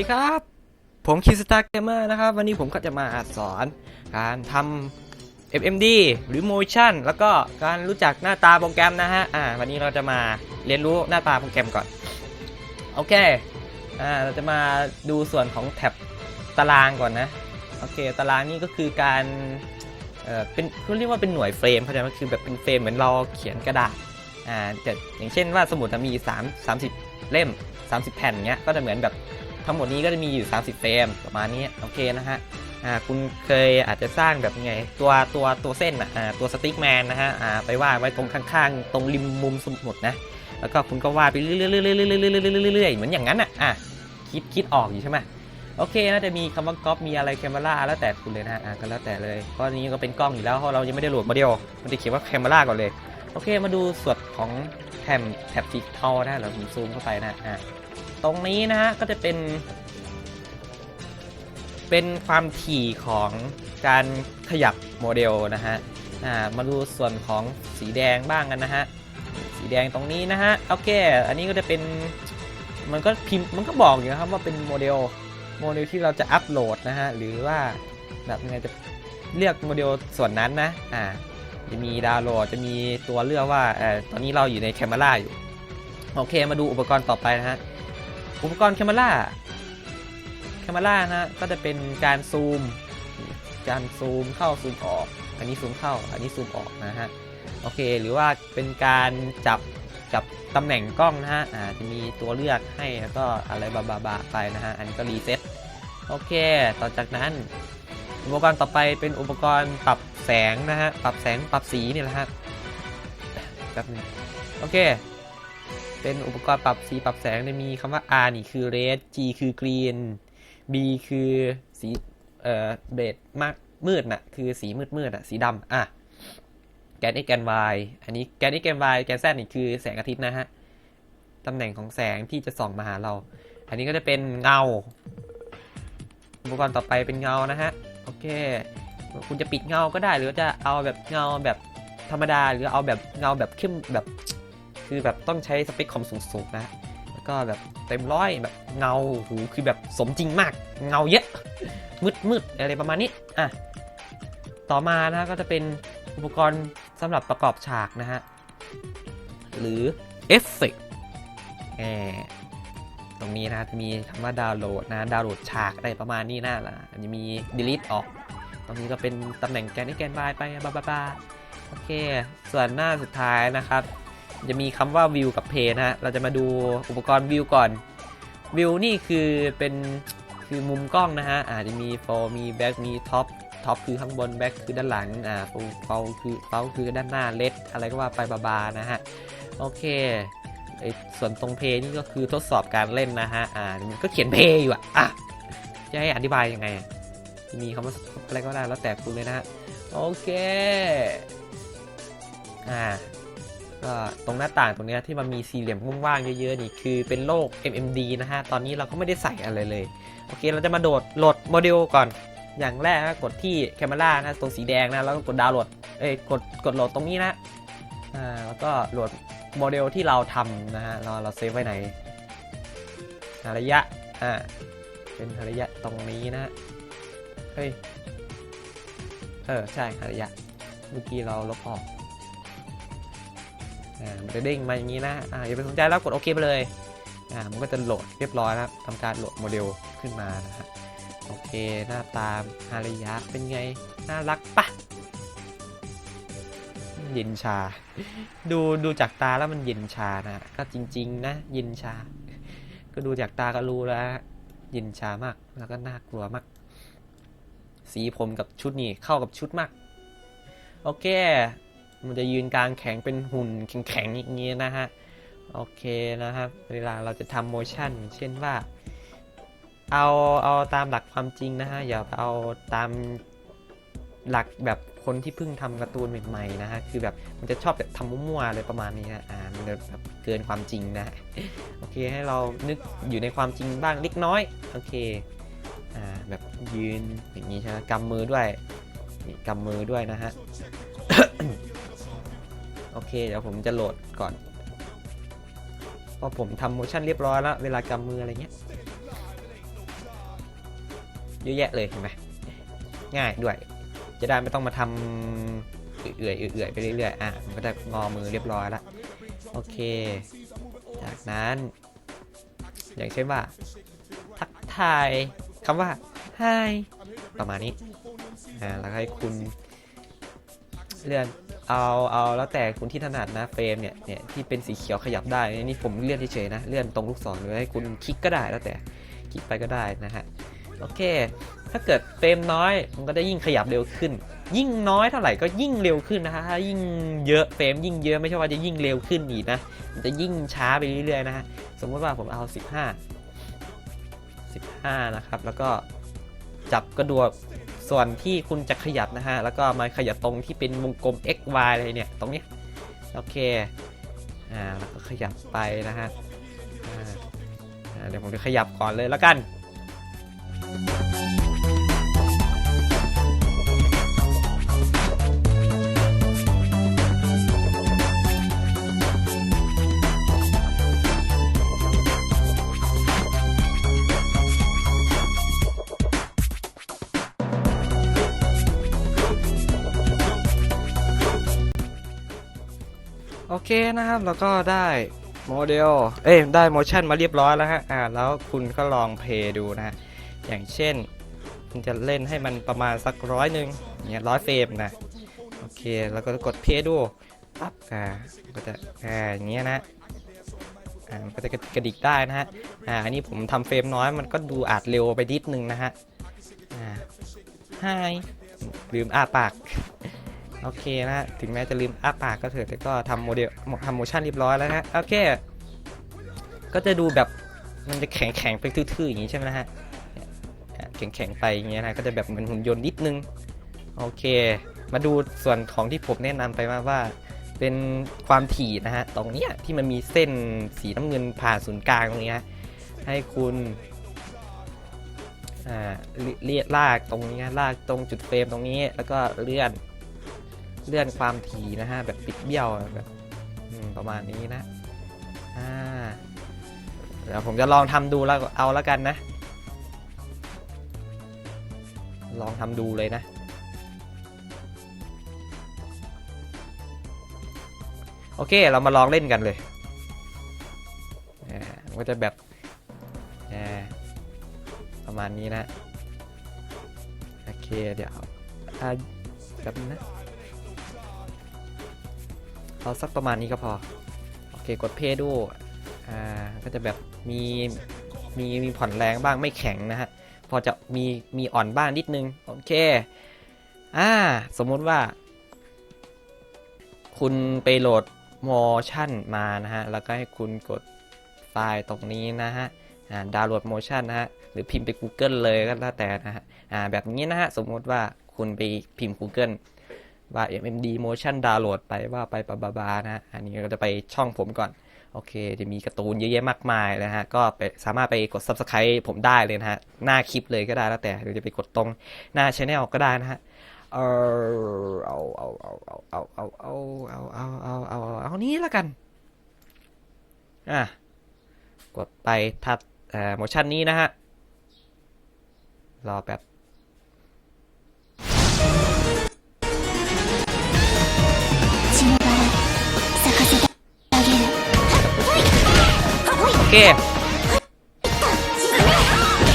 ดีครับ ผมคิสตาร์เกมเมอร์นะครับ วันนี้ผมก็จะมาสอนการทำ FMD หรือ Motion แล้วก็การรู้จักหน้าตาโปรแกรมนะฮะ อ่า วันนี้เราจะมาเรียนรู้หน้าตาโปรแกรมก่อน โอเค อ่า เราจะมาดูส่วนของแท็บตารางก่อนนะ โอเค ตารางนี่ก็คือการ เอ่อ เป็นเขาเรียกว่าเป็นหน่วยเฟรมเข้าใจไหมคือแบบเป็นเฟรมเหมือนเราเขียนกระดาษ อ่าแต่อย่างเช่นว่าสมุดมันมี3 30 เล่ม 30 แผ่นเงี้ย ก็จะเหมือนแบบ ทั้งหมดนี้ก็จะมีอยู่ 30 เฟรมประมาณนี้โอเคนะฮะอ่าคุณเคยอาจจะสร้างแบบไงตัวตัวตัวเส้นอะอ่าตัวสติ๊กแมนนะฮะอ่าไปวาดไว้ตรงข้างๆ ตรงริมมุมสมุดนะ แล้วก็คุณก็วาดไปเรื่อยๆเรื่อยๆเรื่อยๆเรื่อยๆเหมือนอย่างนั้นอะอะคิดคิดออกอยู่ใช่ไหมโอเคน่าจะมีคำว่าก๊อปมีอะไรแคม e ราแล้วแต่คุณเลยนะฮะอ่าก็แล้วแต่เลยเพราะนี้ก็เป็นกล้องอยู่แล้วเพราะเรายังไม่ได้โหลดโมเดลมันจะเขียนว่าแคม e ราก่อนเลยโอเคมาดูส่วนของแถบแถบสีเทานะเดี๋ยวผมซูมเข้าไปนะอะ ตรงนี้นะฮะก็จะเป็น เป็นความถี่ของการขยับโมเดลนะฮะอ่ามาดูส่วนของสีแดงบ้างกันนะฮะสีแดงตรงนี้นะฮะโอเคอันนี้ก็จะเป็นมันก็พิมพ์มันก็บอกอยู่นะครับว่าเป็นโมเดลโมเดลที่เราจะอัปโหลดนะฮะหรือว่าแบบยังไงจะเลือกโมเดลส่วนนั้นนะอ่าจะมีดาวน์โหลดจะมีตัวเลือกว่าเออตอนนี้เราอยู่ในแคม e ราอยู่ โอเคมาดูอุปกรณ์ต่อไปนะฮะ อุปกรณ์แคม e ราแคม e รานะฮะก็จะเป็นการซูม การซูมเข้าซูมออก อันนี้ซูมเข้า อันนี้ซูมออกนะฮะ โอเค หรือว่าเป็นการจับจับตำแหน่งกล้องนะฮะ อ่า จะมีตัวเลือกให้แล้วก็อะไรบาบาบาไปนะฮะ อันนี้ก็รีเซ็ต โอเค ต่อจากนั้น อุปกรณ์ต่อไปเป็นอุปกรณ์ปรับแสงนะฮะ ปรับแสง ปรับสีนี่แหละฮะแป๊บนึงโอเค เป็นอุปกรณ์ปรับสีปรับแสงเนี่ยมีคำว่า R นี่คือ red G คือ green B คือสีเอ่อเบดมากมืดน่ะคือสีมืดมืดอะสีดำอะแกน x แกน y อันนี้แกน x แกน y แกน z นี่คือแสงอาทิตย์นะฮะตำแหน่งของแสงที่จะส่องมาหาเรา อันนี้ก็จะเป็นเงา อุปกรณ์ต่อไปเป็นเงานะฮะโอเค คุณจะปิดเงาก็ได้หรือจะเอาแบบเงาแบบธรรมดา หรือเอาแบบเงาแบบเข้มแบบ คือแบบต้องใช้สเปคคอมสูงๆนะ แล้วก็แบบเต็มร้อยแบบเงาหูคือแบบสมจริงมาก เงาเยอะมืดมืดๆอะไรประมาณนี้ อะ ต่อมานะก็จะเป็นอุปกรณ์สำหรับประกอบฉากนะฮะ หรือเอฟเฟกต์ตรงนี้นะจะมีคำว่าดาวน์โหลดนะดาวน์โหลดฉากอะไรประมาณนี้น่าละอันนี้มี delete ออก ตรงนี้ก็เป็นตำแหน่งแกนที่แกน y ไปบาบาบาโอเค ส่วนหน้าสุดท้ายนะครับ จะมีคำว่า view กับ play นะฮะ เราจะมาดูอุปกรณ์ view ก่อน view นี่คือเป็นคือมุมกล้องนะฮะ อาจจะมี for มี back มี top top คือข้างบน back คือด้านหลัง อ่า fall คือ fall คือด้านหน้า led อะไรก็ว่าไปบาบานะฮะ โอเคไอส่วนตรงเพย์นี่ก็คือทดสอบการเล่นนะฮะ อ่ามันก็เขียนเพย์อยู่อะอะ จะให้อธิบายยังไง มีคำว่าอะไรก็ได้แล้วแต่คุณเลยนะฮะ โอเค อ่า ก็ตรงหน้าต่างตรงนี้ที่มันมีสี่เหลี่ยมว่างๆเยอะๆนี่คือเป็นโลก MMD นะฮะ ตอนนี้เราก็ไม่ได้ใส่อะไรเลย โอเค เราจะมาโดดโหลดโมเดลก่อน อย่างแรกนะกดที่แคม e รานะตรงสีแดงนะ แล้วก็กดดาวน์โหลด เอ้ย กด กดโหลดตรงนี้นะ อ่า แล้วก็โหลดโมเดลที่เราทำนะฮะ เรา เราเซฟไว้ไหน ระยะ อ่า เป็นระยะตรงนี้นะ เฮ้ย เออ ใช่ระยะ เมื่อกี้เราลบออก มันจะเด้งมาอย่างนี้นะอ่าอย่าไปสนใจแล้วกดโอเคไปเลยอ่ามันก็จะโหลดเรียบร้อยแล้วทำการโหลดโมเดลขึ้นมานะฮะโอเคหน้าตามฮาริยะเป็นไง น่ารักปะเย็นชา ดูดูจากตาแล้วมันเย็นชานะก็จริง ๆ นะ เย็นชา ก็ดูจากตาก็รู้แล้วเย็นชามากแล้วก็น่ากลัวมาก สีผมกับชุดนี่เข้ากับชุดมาก โอเค มันจะยืนกลางแข็งเป็นหุ่นแข็งๆอย่างนี้นะฮะ โอเคนะครับ เวลาเราจะทำโมชั่น เช่นว่า เอาเอาตามหลักความจริงนะฮะ อย่าเอาตามหลักแบบคนที่เพิ่งทำการ์ตูนใหม่ๆนะฮะ คือแบบมันจะชอบแบบทำมั่วๆอะไรประมาณนี้นะอ่ามันจะแบบเกินความจริงนะ โอเคให้เรานึกอยู่ในความจริงบ้างเล็กน้อย โอเค อ่าแบบยืนอย่างนี้ใช่ไหมกำมือด้วยกำมือด้วยนะฮะ โอเค เดี๋ยวผมจะโหลดก่อนพอผมทำโมชั่นเรียบร้อยแล้ว เวลากำมืออะไรเงี้ยเยอะแยะเลยเห็นไหมง่ายด้วย จะได้ไม่ต้องมาทำเอื่อยๆเอื่อยไปเรื่อยๆอะมันก็จะงอมือเรียบร้อยละโอเค จากนั้น อย่างเช่นว่า ทักทายคำว่า hi ประมาณนี้อ่าแล้วให้คุณเลื่อน เอาเอาแล้วแต่คุณที่ถนัดนะเฟรมเนี่ยเนี่ยที่เป็นสีเขียวขยับได้นี่ผมเลื่อนเฉยๆนะเลื่อนตรงลูกศรหรือให้คุณคลิกก็ได้แล้วแต่คลิกไปก็ได้นะฮะโอเค ถ้าเกิดเฟรมน้อยมันก็จะยิ่งขยับเร็วขึ้น ยิ่งน้อยเท่าไหร่ก็ยิ่งเร็วขึ้นนะฮะถ้ายิ่งเยอะเฟรมยิ่งเยอะไม่ใช่ว่าจะยิ่งเร็วขึ้นอีกนะมันจะยิ่งช้าไปเรื่อยๆนะฮะสมมติว่าผมเอา 15 15 นะครับ แล้วก็จับกระดวก ส่วนที่คุณจะขยับนะฮะ แล้วก็มาขยับตรงที่เป็นวงกลม x y อะไรเนี่ย ตรงนี้โอเค อ่า แล้วก็ขยับไปนะฮะ อ่า เดี๋ยวผมจะขยับก่อนเลยแล้วกัน เคนะครับ แล้วก็ได้โมเดล เอ้ยได้โมชั่นมาเรียบร้อยแล้วฮะ อ่า แล้วคุณก็ลองเพย์ดูนะฮะ อย่างเช่นคุณจะเล่นให้มันประมาณสักร้อยหนึ่งเนี่ยร้อยเฟรมนะ โอเค แล้วก็กดเพย์ดูปั๊บอ่า ก็จะอ่าอย่างเงี้ยนะอ่ามันก็จะกระดิกได้นะฮะ อ่า อันนี้ผมทำเฟรมน้อย มันก็ดูอาจเร็วไปนิดนึงนะฮะ อ่าไฮลืมอ้าปาก โอเคนะฮะ ถึงแม้จะลืมอ้าปากก็เถอะแต่ก็ทำโมเดลทำโมชั่นเรียบร้อยแล้วนะฮะ โอเค ก็จะดูแบบมันจะแข็งแข็งไปทื่อๆอย่างนี้ใช่ไหมนะฮะ แข็งแข็งไปอย่างเงี้ยนะ ก็จะแบบเหมือนหุ่นยนต์นิดนึง โอเค มาดูส่วนของที่ผมแนะนำไปว่าว่า เป็นความถี่นะฮะ ตรงเนี้ยที่มันมีเส้นสีน้ำเงินผ่านศูนย์กลางตรงเนี้ยให้คุณอ่าเลียลากตรงนี้ลากตรงจุดเฟรมตรงนี้แล้วก็เลื่อน เลื่อนความถี่นะฮะ แบบปิดเบี้ยวแบบประมาณนี้นะอ่าเดี๋ยวผมจะลองทำดูแล้วเอาแล้วกันนะ ลองทำดูเลยนะ โอเคเรามาลองเล่นกันเลยอ่าก็จะแบบอ่าประมาณนี้นะ โอเคเดี๋ยวอ่าแบบนึงนะ เอาสักประมาณนี้ก็พอ โอเคกดเพย์ดูอ่าก็จะแบบมีมีมีผ่อนแรงบ้างไม่แข็งนะฮะ พอจะมีมีอ่อนบ้างนิดนึง โอเค อ่า สมมุติว่า คุณไปโหลดโมชั่นมานะฮะ แล้วก็ให้คุณกดไฟล์ตรงนี้นะฮะอ่าดาวน์โหลดโมชั่นนะฮะ หรือพิมพ์ไป Google เลยก็แล้วแต่นะฮะ อ่า แบบนี้นะฮะ สมมุติว่าคุณไปพิมพ์ Google ว่า MMD Motion Download ไปว่าไปบาบาบานะฮะอันนี้ก็จะไปช่องผมก่อน โอเค จะมีการ์ตูนเยอะแยะมากมายนะฮะ ก็ไปสามารถไปกด Subscribe ผมได้เลยนะฮะ หน้าคลิปเลยก็ได้แล้วแต่หรือจะไปกดตรงหน้า Channel ก็ได้นะฮะเออเอาเอาเอาเอาเอาเอาเอาเอาเอาเอาเอาเอานี้แล้วกัน อะ กดไปทัดเอ่อโมชั่นนี้นะฮะ รอแบบ เค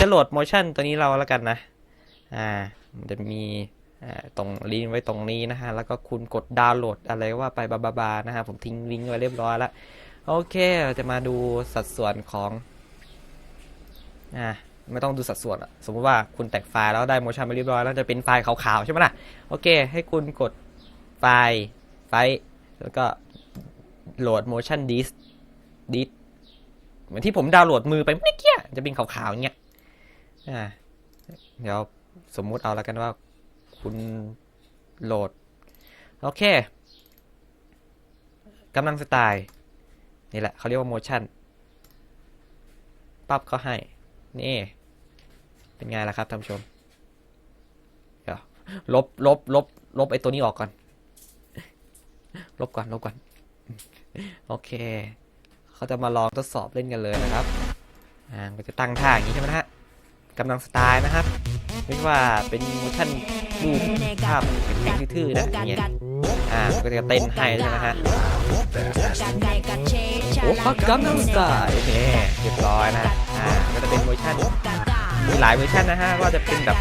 จะโหลดโมชั่นตัวนี้เราแล้วกันนะ อ่า มันจะมีตรงลิงก์ไว้ตรงนี้นะฮะ แล้วก็คุณกดดาวน์โหลดอะไรว่าไปบาบาบานะฮะ ผมทิ้งลิงก์ไว้เรียบร้อยแล้ว โอเค เราจะมาดูสัดส่วนของ อ่าไม่ต้องดูสัดส่วนอะสมมติว่าคุณแตกไฟล์แล้วได้โมชั่นมาเรียบร้อยแล้วจะเป็นไฟล์ขาวๆใช่ไหมล่ะ โอเค ให้คุณกดไฟล์ไฟล์แล้วก็โหลด motion disk disk มือนที่ผมดาวน์โหลดมือไปเมื่อกี้จะเป็นขาวๆอย่างเงี้ยอ่าเดี๋ยวสมมุติเอาแล้วกันว่าคุณโหลด โอเคกำลังสไตล์นี่แหละเขาเรียกว่า motion ปั๊บเขาให้ นี่ เป็นไงล่ะครับท่านผู้ชม เดี๋ยวลบลบลบลบไอ้ตัวนี้ออกก่อน ลบก่อน ลบก่อน โอเค เขาจะมาลองทดสอบเล่นกันเลยนะครับอ่าก็จะตั้งท่าอย่างนี้ใช่ไหมฮะกำลังสไตล์นะครับไม่ว่าเป็นโมชั่นรูปภาพเพลงทื่อๆนะอย่างเงี้ยอ่าก็จะเต้นให้ใช่ไหมฮะโอ้ปักกำลังสไตล์เนี่ยเรียบร้อยนะอ่าก็จะเป็นโมชั่นมีหลายเวอร์ชันนะฮะว่าจะเป็นแบบ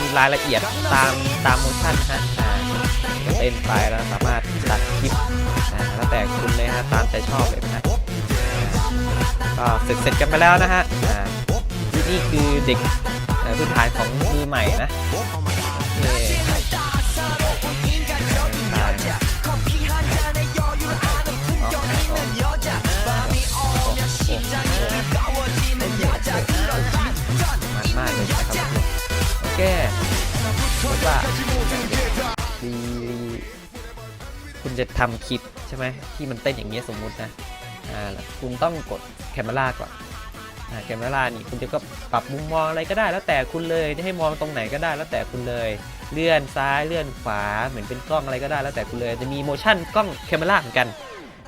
มีรายละเอียดตามตามโมชั่นนะฮะอ่าก็เต้นไปแล้วสามารถ ตัดคลิปแล้วแต่คุณเลยฮะตามใจชอบเลยนะก็เสร็จเสร็จกันไปแล้วนะฮะอ่านี่คือเด็กพื้นฐานของมือใหม่นะเจะทำคลิปใช่ไหมที่มันเต้นอย่างเงี้สมมุตินะอ่าคุณต้องกดแคมเมราก่อนอ่าแคมเมรานี่คุณจะก็ปรับมุมมองอะไรก็ได้ แล้วแต่คุณเลยจะให้มองตรงไหนก็ได้ แล้วแต่คุณเลย เลื่อนซ้ายเลื่อนขวาเหมือนเป็นกล้องอะไรก็ได้ แล้วแต่คุณเลยจะมีโมชั่นกล้องแคมเมราเหมือนกัน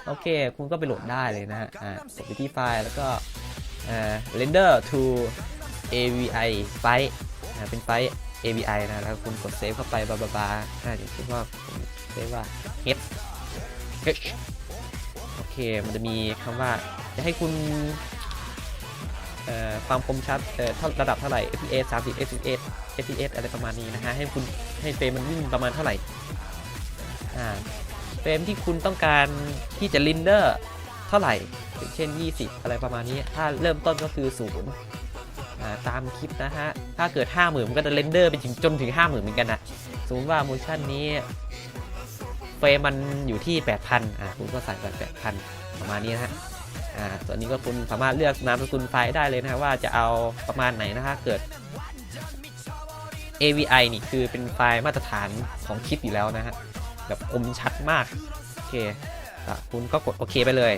โอเค คุณก็ไปโหลดได้เลยนะฮะอ่ากดไปที่ไฟล์แล้วก็อ่า render to AVI ไฟล์อ่าเป็นไฟล์ AVI นะ แล้วคุณกดเซฟเข้าไปบาบาบาอ่าอย่างเช่ว่าผมเซฟว่า h h โอเค มันจะมีคำว่า จะให้คุณความคมชัดเอ่อเท่าระดับเท่าไหร่ FPS 30 FPS FPS อะไรประมาณนี้นะฮะ ให้คุณให้เฟรมมันวิ่งประมาณเท่าไหร่ อ่า เฟรมที่คุณต้องการที่จะลินเดอร์เท่าไหร่อย่างเช่น 20 อะไรประมาณนี้ ถ้าเริ่มต้นก็คือ 0 ตามคลิปนะฮะ ถ้าเกิด 50,000มันก็จะเรนเดอร์ไปถึงจนถึง 50,000เหมือนกันนะสมมติว่าโมชั่นนี้เฟรมมันอยู่ที่ 8,000อ่าคุณก็ใส่แบบ8,000 ประมาณนี้นะฮะอ่าตัวนี้ก็คุณสามารถเลือกนามสกุลไฟล์ได้เลยนะฮะว่าจะเอาประมาณไหนนะฮะเกิด AVI นี่คือเป็นไฟล์มาตรฐานของคลิปอยู่แล้วนะฮะแบบคมชัดมาก โอเคอะคุณก็กดโอเคไปเลย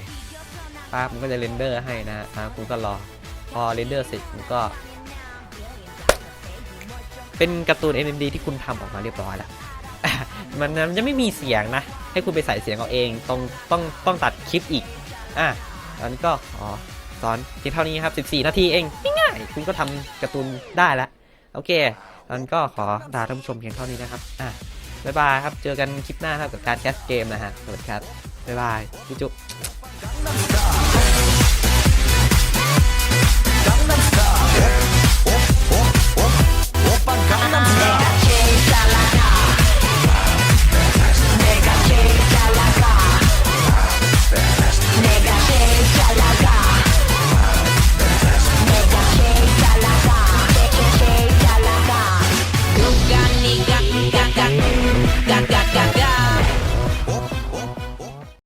ปั๊บมันก็จะเรนเดอร์ให้นะฮะอ่าคุณก็รอ พอเรนเดอร์เสร็จมันก็ เป็นการ์ตูน NMD ที่คุณทำออกมาเรียบร้อยแล้วมันจะไม่มีเสียงนะ ให้คุณไปใส่เสียงเอาเองต้องต้องต้องตัดคลิปอีกอะตอนนี้ก็ขอสอนเพียงเท่านี้ครับ 14 นาทีเองง่ายๆคุณก็ทำการ์ตูนได้แล้วโอเคตอนนนก็ขอลาท่านผู้ชมเพียงเท่านี้นะครับอะบ๊ายบายครับ เจอกันคลิปหน้าครับกับการแคสเกมนะฮะสวัสดีครับบ๊ายบายจุ๊บ